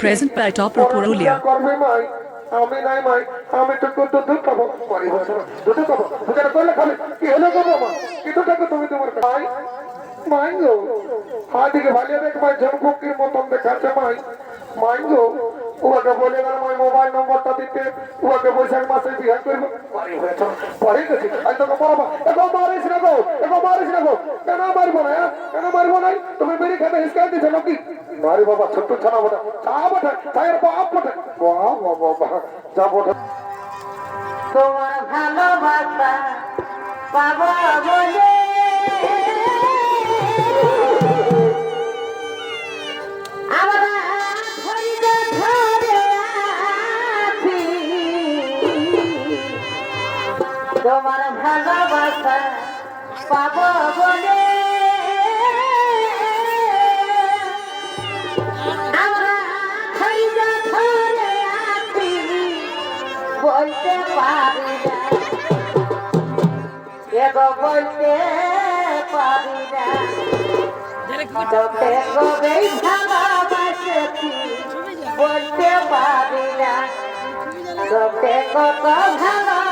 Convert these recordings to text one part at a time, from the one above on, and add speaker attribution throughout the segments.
Speaker 1: Present by Top
Speaker 2: পরে
Speaker 1: Purulia.
Speaker 2: করবে আমি নাই মাই আমি তো দুধ দুধ খাব দুধ খাব করলে কি হলো গো মা? কিন্তু টাকা তুমি তোমার মাই মাই গো হাদিকে ভালিয়ে দেখ মাই ঝনকুকির মতন দেখাচ্ছে মাই। মাই ওকে বলে গেল মাই মোবাইল নম্বরটা দিতে। ওকে বৈশাখ মাসে বিয়ে করব। মারি হয়েছে পরে গেছি। আজ তোকে পড়াবো এগো, মারিস না গো, এগো, মারিস না গো। কেন মারবো না হ্যাঁ? কেন মারবো তুমি মেরে খেতে হিসকাই দিছো নাকি? মারি বাবা, ছোট্ট ছানা বটা। চা বটা, চায়ের বাপ বটা। বাহ বাহ যা বটা।
Speaker 3: তোমার ভালোবাসা পাবো বলে। তোমার ভালোবাসা পাবো বলে। বলতে পারি না। এগো বলতে পারি না। তোকে কবেই ভালোবাসেছি, বলতে পারি না। তোকে কত ভালোবাসেছি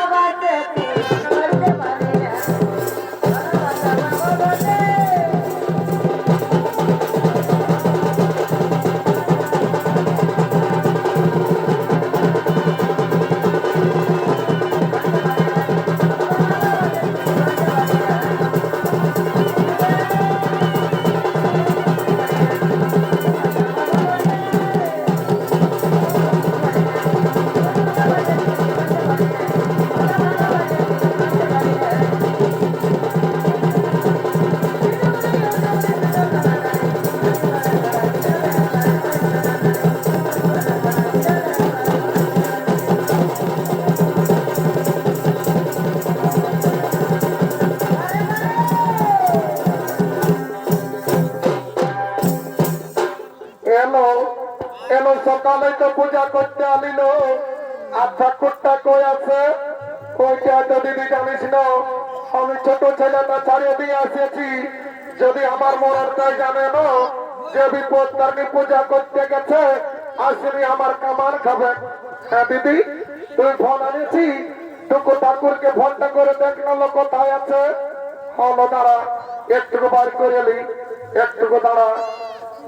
Speaker 2: এলো এলো সকালে তো পূজা করতে আনিল। আর ঠাকুরটা কই আছে? ওইটা দিদি জানিস না, আমি ছোট ছেলেটা ছাড়িয়ে দিয়ে আসিয়েছি। যদি আমার মরার তাই জানে না, যে বিপদ তাকে পূজা করতে গেছে, আসিনি আমার কামান খাবে। হ্যাঁ দিদি, তুই ফোন আনিয়েছি। টুকু ঠাকুরকে ফোনটা করে দেখল কোথায় আছে? হলো, দাঁড়া, একটুকু বার করে এলি একটুকু দাঁড়া।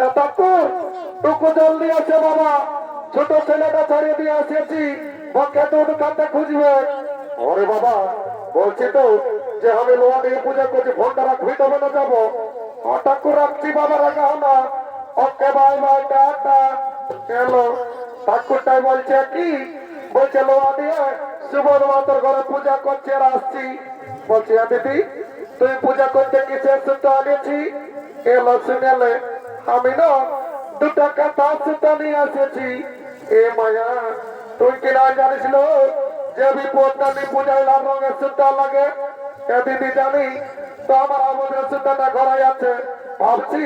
Speaker 2: এ ঠাকুর টুকু জলদি আছে বাবা। ছোট ছেলেটা ছাড়িয়ে দিয়ে আসিয়েছি পক্ষে তো কাটতে খুঁজবে। ওরে বাবা, বলছি তো, যে আমি লোয়া দিয়ে পূজা করছি, ফোনটা রাখবি তবে না যাব। ঠাকুর রাখছি বাবা, রাখা না। Okay, bye bye, tata. এলো। ঠাকুরটাই বলছে, কি? বলছে লোয়া দিয়ে সুবোধ মাত্র ঘরে পূজা করছে আসছি। বলছি "হ্যাঁ দিদি, তুই পূজা করতে কিসের সুতো আনেছি? এলো শুনেলে আমি না দুটা কথা সুতো নিয়ে এসেছি। এ মায়া, তুই কি না জানিস যে বিপদটা নি পূজায় লাগে? এ দিদি জানি আমার আমাদের সুতোটা ঘরাই আছে। ভাবছি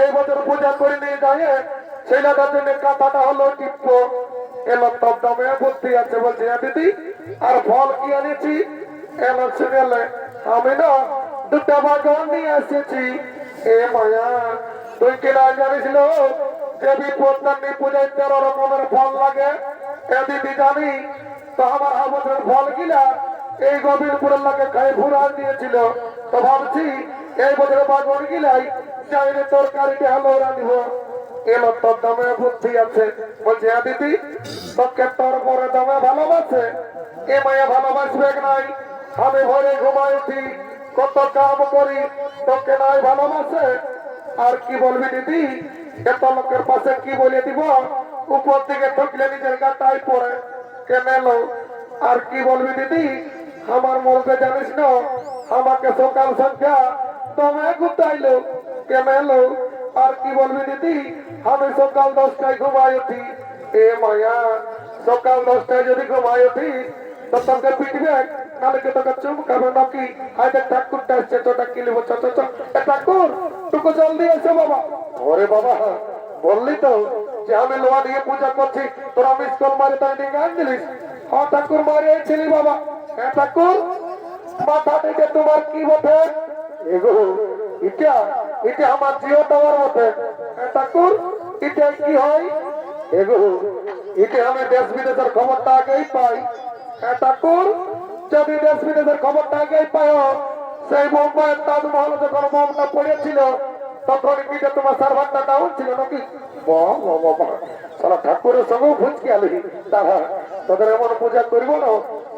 Speaker 2: এই বছর পূজা করে নিয়ে যায় ছেলেটার জন্য কাঁথাটা হলো টিপ্পো এলো তব দামে বুদ্ধি আছে বলছি "হ্যাঁ দিদি, আর ফল কি আনেছি এলো শুনেলে আমি না দুটা বাগান নিয়ে এসেছি। এ মায়া তুই না জানিস যে বিপদটা পূজায় তেরো রকমের ফল লাগে। এ দিদি জানি? তো আমার আমাদের ফল গিলা এই গোবিন্দপুরের লোকে খাই ঘুরা দিয়েছিল। তো ভাবছি, এই বছর বাগন গিলাই চাইলে তরকারিটা হলো রাঁধিব। এলো তোর দামে বুদ্ধি আছে। বলছে হ্যাঁ দিদি, তোকে তোর পরে দামে ভালোবাসে। এ মায়া ভালোবাসবে নাই? আমি ভোরে ঘুমাই উঠি কত কাম করি, তোকে নাই ভালোবাসে। আর কি বলবি দিদি? এত লোকের পাশে কি বলে দিব? উপর থেকে ঠকলে নিজের গাটাই পড়ে। কেনেলো আর কি বলবি দিদি? আমার মরতে জানিস না, আমাকে সকাল সংখ্যা তুমি গুতাইলো কেনেলো আর কি বলবি দিদি? আমি সকাল দশটায় ঘুমাই উঠি। এ মায়া, সকাল দশটায় যদি ঘুমাই উঠি, তো তোকে পিটবে কালকে তোকে চুমকাবে নাকি আজকে ঠাকুরটা আসছে তোটা কিলিব চ চ চ ঠাকুর টুকু জলদি এসো বাবা ওরে বাবা, বললি তো যে আমি লোহা দিয়ে পূজা করছি, তোরা মিস কল মারে তাই নিয়ে গান দিলিস হ্যাঁ ঠাকুর মারে ছিলি বাবা। হ্যাঁ ঠাকুর, মাথা থেকে তোমার কি বটে? এগো এটা এটা আমার জিও টাওয়ার বটে। হ্যাঁ ঠাকুর এটা কি হয়? এগো এটা আমি দেশ বিদেশের খবরটা আগেই পাই। হ্যাঁ ঠাকুর যদি দেশ বিদেশের খবরটা আগেই পাই সেই মুম্বাইয়ের তাজমহল যখন বোমটা পড়েছিল, তখন যে তোমার সার্ভারটা ডাউন ছিল নাকি? ঠাকুরের সঙ্গেও ভুজকে আলি। তারা তোদের এমন পূজা করব না।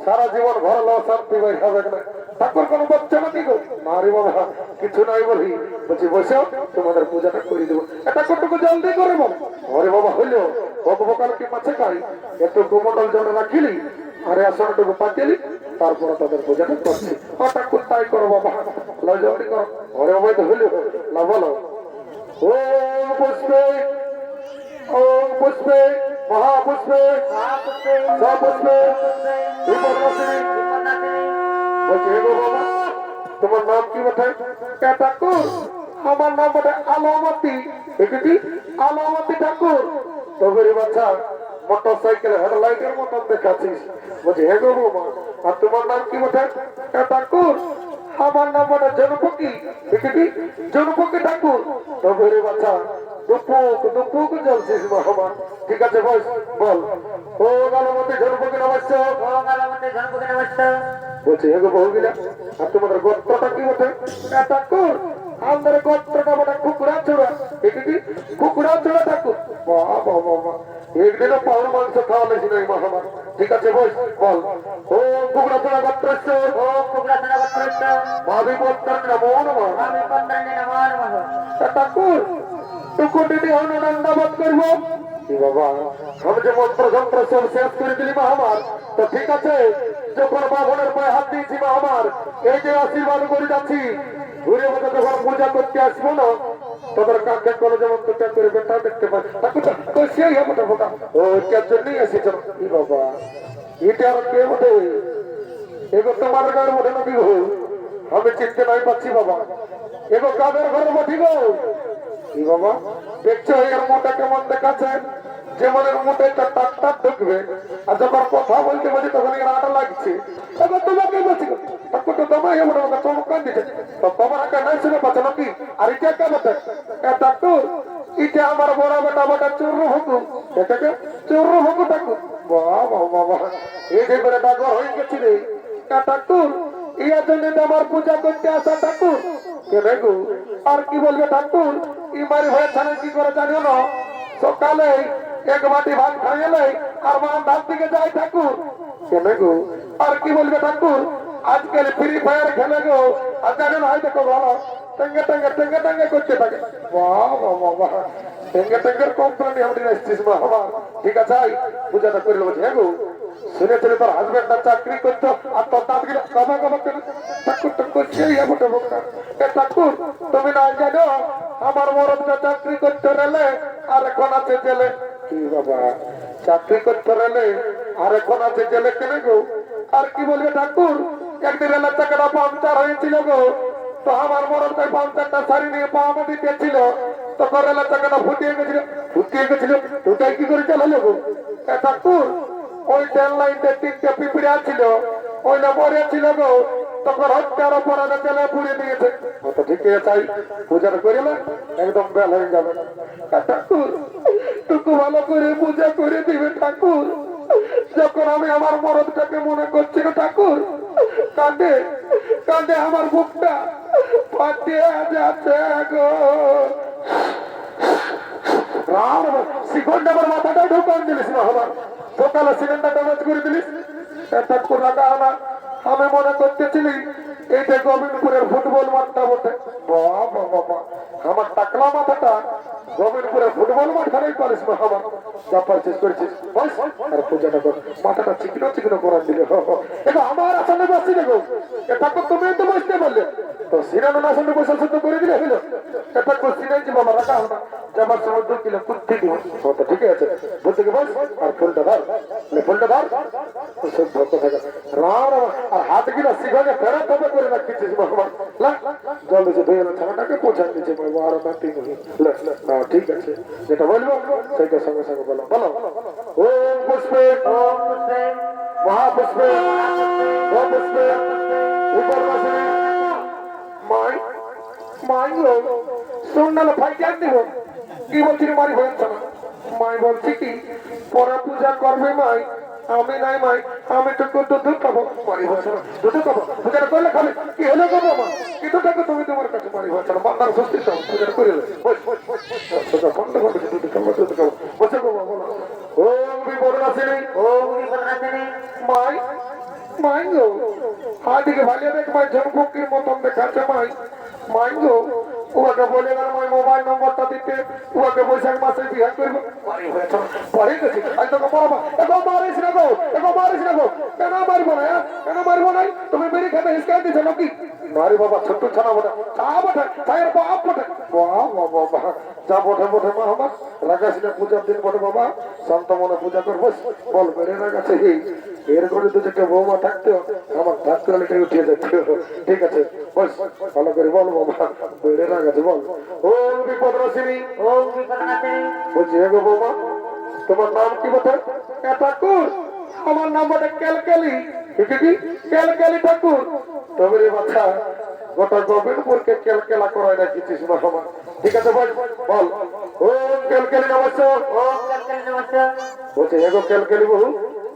Speaker 2: সারা জীবন ঘর লো শান্তি হবে না। ঠাকুর কোনো বাচ্চা নাকি গো? না রে বাবা, কিছু নাই বলি। বলছি, বসে, তোমাদের পূজাটা করে দেবো। এটা কতটুকু জলদি করে বল। ঘরে বাবা, হইল। ভগবান কি পাচ্ছে খাই। একটু কুমন্ডল জন্য রাখিলি, আরে আসনটুকু পাতিলি তারপরে তাদের পূজাটা করছি ও ঠাকুর তাই করো বাবা। লয় করো ঘরে তো হইল না বলো। ও পুষ্পে। ও পুষ্পে। মহাপুষ্পে। সপুষ্পে। বলছি গো বাবা, তোমার নাম কি বটে? ঠাকুর আমার নাম বটে আলোমতি। দেখেছি? আলোমতি ঠাকুর। তবে বাচ্চা মোটর সাইকেল হেডলাইটের মতন দেখাচ্ছিস। বলছি হে গো আর তোমার নাম কি বটে? ঠাকুর আমার নাম বটে জনপকি দেখেছি? জনপকি ঠাকুর। তবে বাচ্চা দুপুক দুপুক জ্বলছিস ঠিক আছে বল বল। ও জনপকি নমস্কার। বলছে বহু গিলা আর তোমাদের গোত্রটা কি বটে? ঠাকুর আমাদের গোত্রটা বটে কুকুরা কি কুকুরা ঠাকুর। বাবা বাবা একদিনও পাউর মাংস খাওয়া লেছি নাই মহামার ঠিক আছে বল বল। ও কুকুরা চোড়া গোত্রস্য ভাবি গোত্র নমো নমঃ ঠাকুর টুকুর দিদি অনুনন্দাবাদ করব। কি বাবা আমি যে মন্ত্র যন্ত্র সব শেষ করে দিলি মহামার তো ঠিক আছে যখন বাবনের পায়ে হাত দিয়েছি মহামার এই যে আশীর্বাদ করে যাচ্ছি ঘুরে মতো যখন পূজা করতে আসব না তোদের কাকে কোনো যেমন করে বেটা দেখতে পাই? তো সেই ও জন্যই কি বাবা, এটা আর কে বটে এগো তোমার মধ্যে গো আমি চিনতে নাই পাচ্ছি বাবা। এগো কাদের ঘরে বঠি গো কি বাবা, দেখছ এর মোটা কেমন দেখাচ্ছে? এর মোটে একটা টাক টাক ঢুকবে, আর যখন কথা বলতে বলছি তখন এর আটা লাগছে। তোমাকে বলছি। নাই শুনে পাচ্ছ নাকি আর এটা কে বটে এ ঠাকুর এটা আমার বড় বেটা বেটা চুরু হুকু এটাকে চুরু হুকু বাহ বাহ বাবা এই যে বেটা ডাকর হয়ে গেছি রে ঠাকুর ইয়ার জন্য আমার পূজা করতে আসা ঠাকুর কে দেখো আর কি বলবে ঠাকুর ইমারি হয়ে ছাড়ে কি করে জানিও না সকালে এক বাটি ভাত খাইলে আর মা ধান দিকে যায় ঠাকুর কে দেখো আর কি বলবে ঠাকুর আজকাল ফ্রি ফায়ার খেলে গো আর জানো না হয় দেখো ভালো টেঙ্গে টেঙ্গে টেঙ্গে টেঙ্গে করতে থাকে টেঙ্গে, টেঙ্গের কোম্পানি আমি এসছিস বাবা ঠিক আছে পূজাটা করে নেব হ্যাঁ গো। শুনেছিলি তোর হাজবেন্ডটা চাকরি করতো, আর তোর দাঁত গিলা কমা করে ঠাকুর তো করছে ইয়া মোটে বোকা এ ঠাকুর, তুমি না জানো, আমার মরদটা চাকরি করতে রেলে আর এখন আছে জেলে। কি বাবা, চাকরি করতে রেলে আর এখন আছে জেলে কেন গো? আর কি বলবে ঠাকুর? একদিন রেলের চাকাটা পাংচার হয়েছিল গো? তো আমার মরদ তাই পাংচারটা শাড়ি নিয়ে পা আমাদের তখন রেলের চাকাটা ফুটিয়ে গেছিল? ফুটিয়ে গেছিল। ওটাই কি করে চালালো গো? ঠাকুর, ওই ট্রেন লাইনটা তিনটে পিঁপড়ে ছিল ওই না মরে ছিল গো। তখন হত্যার অপরাধে জেলে পুড়ে দিয়েছে। অত ঠিক আছে পূজাটা করে না? একদম বেল হয়ে যাবে। ঠাকুর টুকু ভালো করে পূজা করে দিবে ঠাকুর। যখন আমি আমার মরদটাকে মনে করছি ঠাকুর, কাঁদে কাঁদে আমার বুকটা। ফাটিয়ে যাচ্ছে গো। আমার মাথাটা ঢুকান দিলিস না আমার সকালে সিলিন্ডার ড্যামেজ করে দিলিস। এটা রাখা না। আমি মনে করতেছিলি এইটা গোবিন্দপুরের ফুটবল মাঠটা বটে। বাবা আমার টাকলা মাথাটা গোবিন্দপুরের ফুটবল মাঠ খানেই পারিস আমার মাথাটা করার দিলে আমার এটা তো তুমি তো তো বসে করে দিলে এটা তো ঠিক আছে। ধর। গিলা শিখাকে ফেরা তবে করে রাখছিস বাবা। লা, জল দিছে, ধুয়ে না ছানাটাকে পোছান দিছে, বাবা, আর লে হ্যাঁ ঠিক আছে, যেটা বলব সেটা সঙ্গে সঙ্গে বলো। বলো। ওম পুষ্পে মহাপুষ্পে ওম পুষ্পে উপর বাসনে মাই মাই গো শুনলে ভাই জ্ঞান দিব। কি বলছি মারি হয়েছে না মাই বলছি কি পরে পূজা করবে মাই আমি নাই মাই, আমি তো দুধ দুধ হয়েছে না? দুধ খাব করলে খাবে? কি হলো খাব মা কিন্তু দেখো তুমি তোমার কাছে? হয়েছে না? বান্দার সুস্থি চাও পূজাটা করে দেবে বস বস বস বন্ধ করে দুধ খাব দুধ খাব। বসে গো মা বলো। ওম বিপদ আসেনি
Speaker 3: ওম বিপদনাশিনী
Speaker 2: মাই মাই গো। হাদিকে ভালো দেখ মাই ঝনকুকির মতন দেখাচ্ছে মাই। মাই গো ওকে বলে না মাই, মোবাইল নম্বরটা দিতে। ওকে বৈশাখ মাসে বিয়ে করব। পরে গেছি। আজ তোকে গো এগো মারিস না গো কেন মারবো না হ্যাঁ? কেন মারবো না? তুমি মেরে খেতে হিসকাই দিছো নাকি? মারি বাবা ছোট্ট ছানা বটে। চা বটে চায়ের বাপ বটে। বাহ বাবা বাহ যা বটে বটে মা আমার রাগাসিনা পূজার দিন বটে বাবা। শান্ত মনে পূজা করব বল বেড়ে রাগাছে এই এর করে দু চারটে বৌমা থাকতো আমার হলে কেউ উঠিয়ে যাচ্ছে। ঠিক আছে বস ভালো করে বল বাবা। বেড়ে রাগাছে বল। ও বিপদ রসিনী
Speaker 3: ওম বিপদনাশিনী
Speaker 2: বলছি হে গো বৌমা। তোমার নাম কি বটে এ ঠাকুর আমার নাম বটে ক্যালকালি কি? ক্যালকালি ঠাকুর। তবে রে বাচ্চা গোটা গোবিন্দপুরকে ক্যালকেলা করায় রাখিছিস বাবা ঠিক আছে বল বল। ও ক্যালকালি নমস্কার।
Speaker 3: ওম কালকালী নমস্কার।
Speaker 2: বলছে এগো ক্যালকালি বহু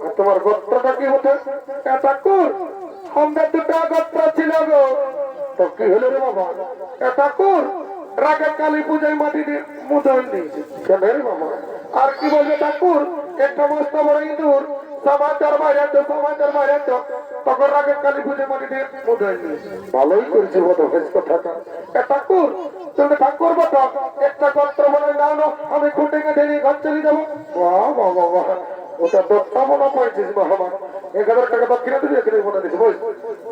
Speaker 2: আর তোমার গোত্রটা কি বটে এ ঠাকুর আমাদের দুটা গোত্র ছিল গো। তো কি হলো রে বাবা? এ ঠাকুর রাগের কালী পূজায় মাটি দিয়ে মুদন দিয়েছে। কেন রে বাবা? আর কি বলবে ঠাকুর? একটা মস্ত বড় ইঁদুর। সমাচার বাইরে সমাচার বাইরে তখন রাগের কালী দিয়ে মুদন ভালোই করেছে বেশ কথাটা ঠাকুর, তুমি ঠাকুর একটা না, আমি খুঁটে নিয়ে ঘর চলে যাব। বাহ বাহ বাহ ওটা দত্তা মনে পাইছিস বাবা এক হাজার টাকা দক্ষিণা দিবি, এখানে মনে দিছি বল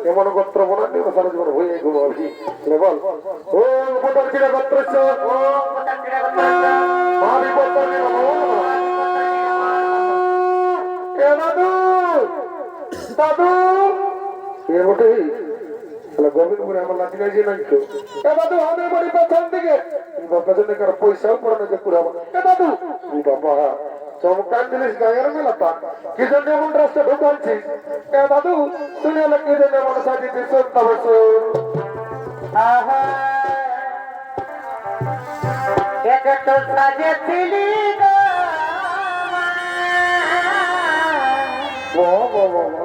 Speaker 2: এমন গোত্র মনে নেই সারা জীবন হয়ে ঘুমাবি। বল। ও গোত্র
Speaker 3: গোত্র
Speaker 2: ভাবি গোত্র কিনা এ দাদু দাদু। এ বটে। তাহলে গোবিন্দপুরে আমার লাঠি গাইছে নাই তো এ দাদু আমাদের বাড়ি পেছন দিকে পেছন দিকে পয়সাও পড়ে না যে পুরো এ ও বাবা চমকান জিনিস গায়ের মেলা তা কি জন্য এমন রাস্তা ঢুকাচ্ছিস এ দাদু তুমি হলে কি জন্য এমন
Speaker 3: আহা। তো
Speaker 2: বাহ।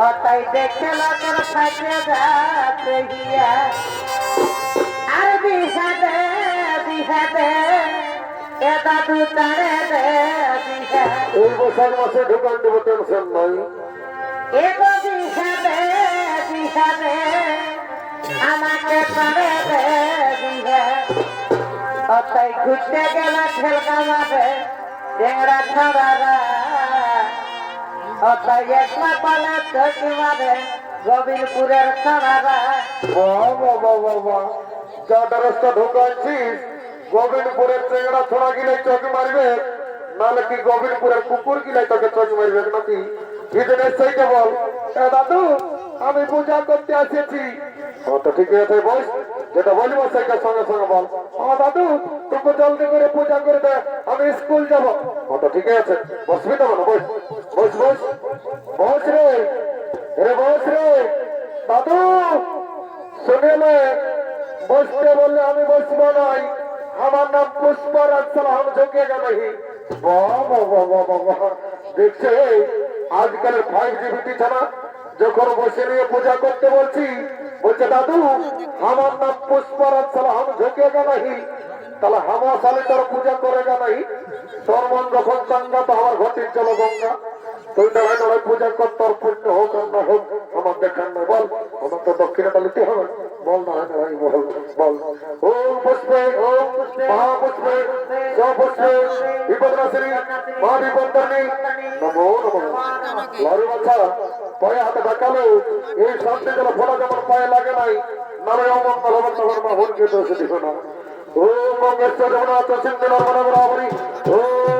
Speaker 3: হতাই দেখেলা তোর ফাটে রাতে হিয়া। আর বিহাদে বিহাদে এ দাদু তারে দে বিহা।
Speaker 2: এই বছর মাসে ঢুকান দেবো টেনশন নাই
Speaker 3: এগো বিহাদে বিহাদে আমাকে তারে দে বিহা। হতাই ঘুরতে গেলা ঠেলকা মারে ডেংরা ছাড়ারা গোবিন্দপুরের
Speaker 2: বাহ যাটা রাস্তা ঢুকাচ্ছিস গোবিন্দপুরের চেংড়া ছোড়া গিলে চোখ মারবে নাহলে কি গোবিন্দপুরের কুকুর গিলে তোকে চোখ মারবে নাকি জিনিস সেইটা বল দাদু আমি পূজা করতে এসেছি ও তো ঠিক আছে বস যেটা বলব সেটা সঙ্গে সঙ্গে বল। ও দাদু, তোকে জলদি করে পূজা করে দে, আমি স্কুল যাব। ও তো ঠিক আছে বসবি তো বলো, বস বস বস। বস রে রে বস রে। দাদু শুনেলে বসতে বললে আমি বসবো নাই। আমার নাম পুষ্পরাজ সালাম বাহ বাহ। দেখছে, আজকালের ফাইভ জিবিটি ছাড়া যখন বসে নিয়ে পূজা করতে বলছি বলছে দাদু আমার নাম পুষ্পরাজ সালাম ঝুঁকেগা নাহি তাহলে হামা সালে তোর পূজা করেগা নাহি তোর মন যখন চাঙ্গা তো আমার ঘটি চল গঙ্গা তুই পূজা কর হোক না হোক আমার না বল আমার তো দক্ষিণাটা নিতে হবে বল পুষ্পে মহাপুষ্পে সপুষ্পে বিপদনাশিনী মা বিপদানি নমো নমো। লারু বাচ্চা, পায়ে হাতে ঢাকালো এই শান্তি যেন ফোলা যেমন পায়ে লাগে নাই নামে অমঙ্গল হবেন তখন মা হনকে দোষ দিও না ওম মঙ্গেশ্বর জগন্নাথ সিন্ধু নর্মদা বরাবরী ওম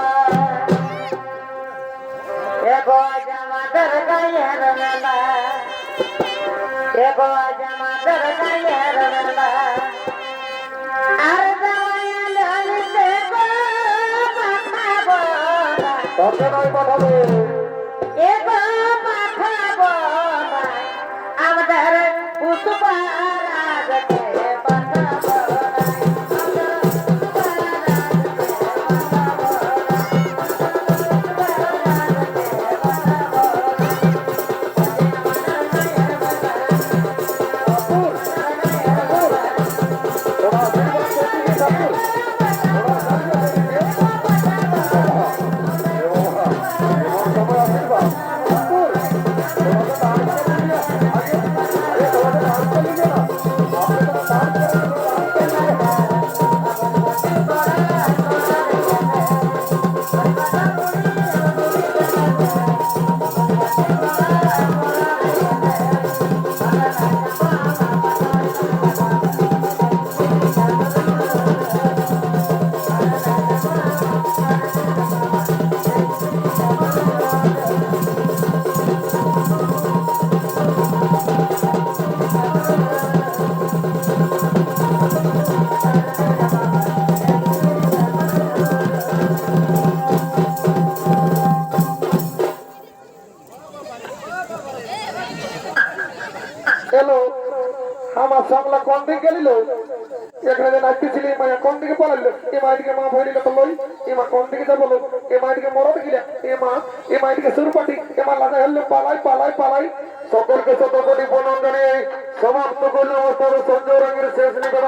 Speaker 3: এগো জামাদের গায়ের মেলা এগো জামাদের গায়ের মেলা আর জামাইয়া ললিতে গো পাঠাবো
Speaker 2: এখানে নাচতেছিলি মায়া কোন দিকে পড়াইল এ মাইদিকে মা ভরিল তো লই, এ মা কোন দিকে যাব? এ মাইদিকে মরদ গিলা, এ মা, এ মাইদিকে সুরপাটি, এ মা লাগা হেললে পালাই পালাই পালাই। সকলকে শত কোটি বনন্দনে সমাপ্ত করলে অবস্থার সঞ্জয় রঙের শেষ নিবেদন।